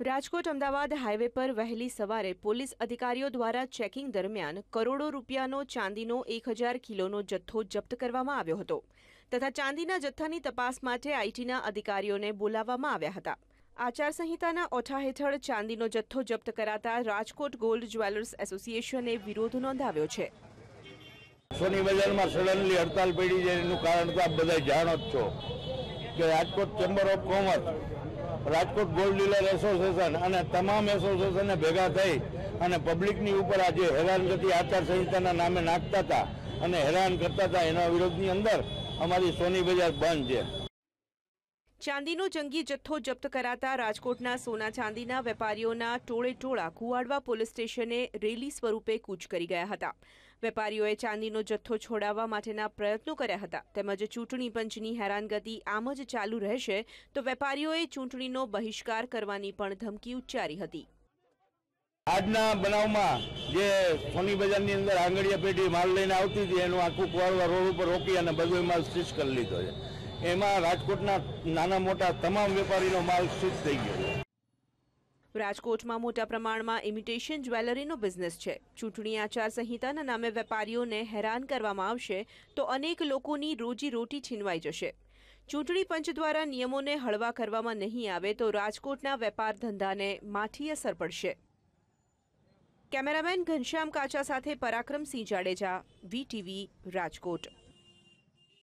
Rajkot Ahmedabad highway પર વહેલી સવારે પોલીસ અધિકારીઓ દ્વારા ચેકિંગ દરમિયાન કરોડો રૂપિયાનો ચાંદીનો એક હજાર કિલોનો જથ્થો જપ્ત કરવામાં આવ્યો હતો તથા ચાંદીના જથ્થાની તપાસ માટે આઈટીના અધિકારીઓને બોલાવવામાં આવ્યા હતા. આચારસંહિતાના ઓઠા હેઠળ ચાંદીનો જથ્થો જપ્ત કરાતા રાજકોટ ગોલ્ડ જ્વેલર્સ એસોસિએશને વિરોધ નોંધાવ્યો છે. સોની બજારમાં સડનલી હડતાલ પડી છે, એનું કારણ તો આપ બધા જાણો જ છો કે Rajkot chamber of commerce Rajkot gold dealer association અને તમામ એસોસિએશનને ભેગા થઈ અને પબ્લિકની ઉપર આજે હેરાનગતિ આચારસંહિતાના નામે નાખતા હતા અને હેરાન કરતા હતા એના વિરોધની અંદર અમારી સોની બજાર બંધ છે. ચાંદીનો જંગી જથ્થો જપ્ત કરાતા રાજકોટના સોના ચાંદીના વેપારીઓના ટોળે ટોળા કુવાડવા પોલીસ સ્ટેશને રેલી સ્વરૂપે કૂચ કરી ગયા હતા. વેપારીઓએ ચાંદીનો જથ્થો છોડાવવા માટેના પ્રયત્નો કર્યા હતા. તેમજ ચૂંટણી પંચની હેરાનગતિ આમ જ ચાલુ રહેશે તો વેપારીઓએ ચૂંટણીનો બહિષ્કાર કરવાની પણ ધમકી ઉચ્ચારી હતી. આજના બનાવમાં જે સોની બજારની અંદર આંગળીયા પેઢી માલ લઈને આવતી હતી, એનું આખું કુવાડવા રોડ ઉપર રોકી અને બધો માલ સીઝ કરી લીધો છે. એમાં રાજકોટના નાના મોટા તમામ વેપારીનો માલ શુદ્ધ થઈ ગયો. રાજકોટમાં મોટા પ્રમાણમાં ઇમિટેશન જ્વેલરીનો બિઝનેસ છે. ચૂંટણી આચારસંહિતાના નામે વેપારીઓને હેરાન કરવામાં આવશે તો અનેક લોકોની રોજી રોટી છીનવાઈ જશે. ચૂંટણી પંચ દ્વારા નિયમોને હળવા કરવામાં નહીં આવે તો રાજકોટના વેપાર ધંધાને માઠી અસર પડશે. કેમેરામેન ઘનશ્યામ કાચા સાથે પરાક્રમસિંહ જાડેજા, વીટીવી રાજકોટ.